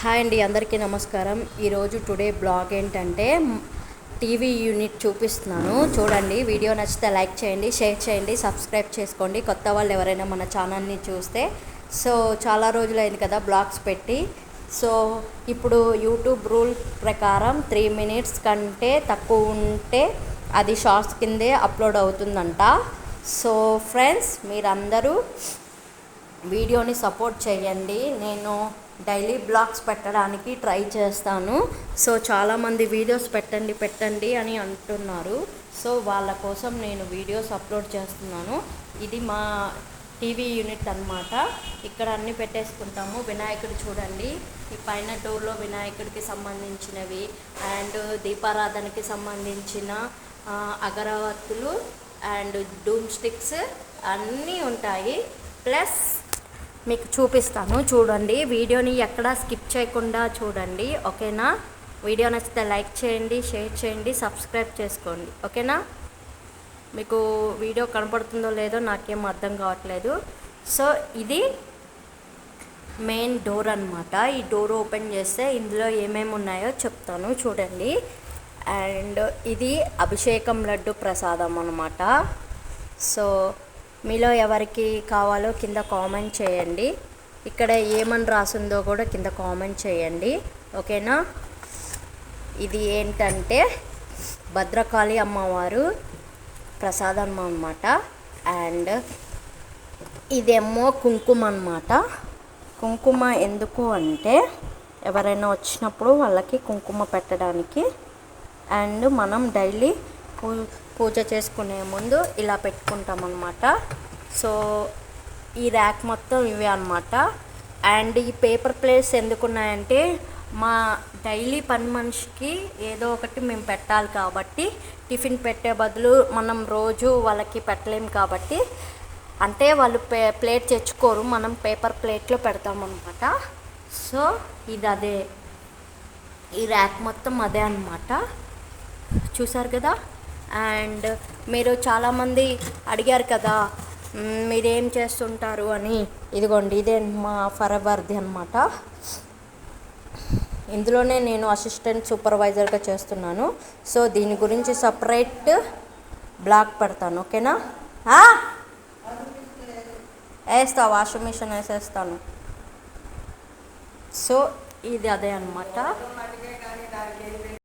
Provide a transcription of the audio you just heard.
Hi అండి అందరికీ నమస్కారం. ఈరోజు టుడే బ్లాగ్ ఏంటంటే టీవీ యూనిట్ చూపిస్తున్నాను. చూడండి వీడియో నచ్చితే లైక్ చేయండి షేర్ చేయండి సబ్స్క్రైబ్ చేసుకోండి. కొత్త వాళ్ళు ఎవరైనా మన ఛానల్ని చూస్తే సో చాలా రోజులైంది కదా బ్లాగ్స్ పెట్టి. సో ఇప్పుడు యూట్యూబ్ రూల్ ప్రకారం త్రీ మినిట్స్ కంటే తక్కువ ఉంటే అది షార్ట్స్ కిందే అప్లోడ్ అవుతుందంట. సో ఫ్రెండ్స్ మీరందరూ వీడియోని సపోర్ట్ చేయండి. నేను డైలీ బ్లాగ్స్ పెట్టడానికి ట్రై చేస్తాను. సో చాలామంది వీడియోస్ పెట్టండి పెట్టండి అని అంటున్నారు. సో వాళ్ళ కోసం నేను వీడియోస్ అప్లోడ్ చేస్తున్నాను. ఇది మా టీవీ యూనిట్ అన్నమాట. ఇక్కడ అన్ని పెట్టేసుకుంటాము. వినాయకుడు చూడండి. ఈ పైన టూర్లో వినాయకుడికి సంబంధించినవి అండ్ దీపారాధనకి సంబంధించిన అగరవత్తులు అండ్ డూమ్ స్టిక్స్ అన్నీ ఉంటాయి. ప్లస్ మీకు చూపిస్తాను. చూడండి. వీడియోని ఎక్కడా స్కిప్ చేయకుండా చూడండి. ఓకేనా? వీడియో నచ్చితే లైక్ చేయండి షేర్ చేయండి సబ్స్క్రైబ్ చేసుకోండి. ఓకేనా? మీకు వీడియో కనపడుతుందో లేదో నాకేం అర్థం కావట్లేదు. సో ఇది మెయిన్ డోర్ అన్నమాట. ఈ డోర్ ఓపెన్ చేస్తే ఇందులో ఏమేమి ఉన్నాయో చెప్తాను. చూడండి. అండ్ ఇది అభిషేకం లడ్డు ప్రసాదం అనమాట సో మీలో ఎవరికి కావాలో కింద కామెంట్ చేయండి. ఇక్కడ ఏమని రాసిందో కూడా కింద కామెంట్ చేయండి. ఓకేనా? ఇది ఏంటంటే భద్రకాళి అమ్మవారు ప్రసాదం అన్నమాట. అండ్ ఇదేమో కుంకుమ అన్నమాట. కుంకుమ ఎందుకు అంటే ఎవరైనా వచ్చినప్పుడు వాళ్ళకి కుంకుమ పెట్టడానికి. అండ్ మనం డైలీ పూ పూజ చేసుకునే ముందు ఇలా పెట్టుకుంటాం అనమాట సో ఈ ర్యాక్ మొత్తం ఇవే అనమాట అండ్ ఈ పేపర్ ప్లేట్స్ ఎందుకున్నాయంటే మా డైలీ పని మనిషికి ఏదో ఒకటి మేము పెట్టాలి కాబట్టి టిఫిన్ పెట్టే బదులు మనం రోజు వాళ్ళకి పెట్టలేము కాబట్టి అంటే వాళ్ళు పే ప్లేట్ తెచ్చుకోరు. మనం పేపర్ ప్లేట్లో పెడతామన్నమాట. సో ఇది అదే. ఈ ర్యాక్ మొత్తం అదే అన్నమాట. చూసారు కదా? అండ్ మీరు చాలామంది అడిగారు కదా మీరేం చేస్తుంటారు? అని. ఇదిగోండి ఇదే మా ఫరవర్ది అనమాట ఇందులోనే నేను అసిస్టెంట్ సూపర్వైజర్గా చేస్తున్నాను. సో దీని గురించి సపరేట్ బ్లాగ్ పెడతాను ఓకేనా? వేస్తా వాషింగ్ మిషన్ వేసేస్తాను. సో ఇది అదే అనమాట